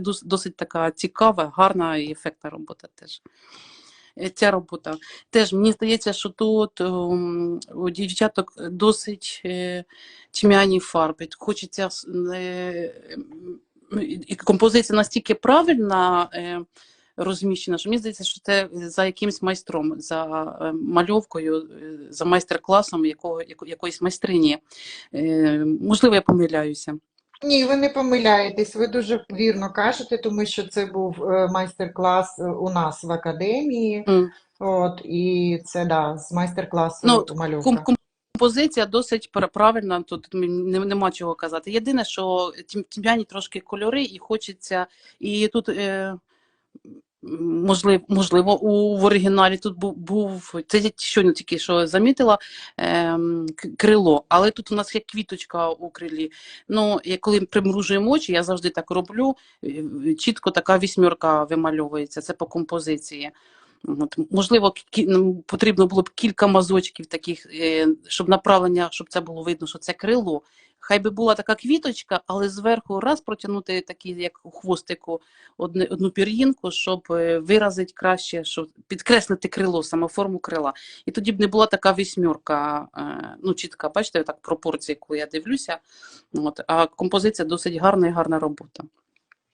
дос- досить така цікава, гарна і ефектна робота теж. Е, Ця робота. Теж мені здається, що тут ем, у дівчаток досить е, тьмяні фарби. Хочеться е, м, і композиція настільки правильна розміщена, що мені здається, що це за якимсь майстром, за мальовкою, за майстер-класом якого, якоїсь майстрині. Можливо, я помиляюся. Ні, ви не помиляєтесь, ви дуже вірно кажете, тому що це був е, майстер-клас е, у нас в академії. Mm. От, і це да, з майстер-класу Ну. Ком- Композиція досить правильна, тут нема чого казати. Єдине, що тім'яні трошки кольори, і хочеться. І тут, е, можливо, можливо, у в оригіналі тут був, був це щойно тільки що замітила ем, крило, але тут у нас є квіточка у крилі. Ну, я коли примружуємо очі, я завжди так роблю. е, Чітко така вісьмірка вимальовується. Це по композиції. От, можливо, кі- ну, потрібно було б кілька мазочків таких, е, щоб направлення, щоб це було видно, що це крило. Хай би була така квіточка, але зверху раз протягнути такі, як у хвостику, одне, одну пір'їнку, щоб е, виразити краще, щоб підкреслити крило, саме форму крила. І тоді б не була така вісьмірка, е, ну, чітка, бачите, так пропорції, коли я дивлюся. От, а композиція досить гарна і гарна робота.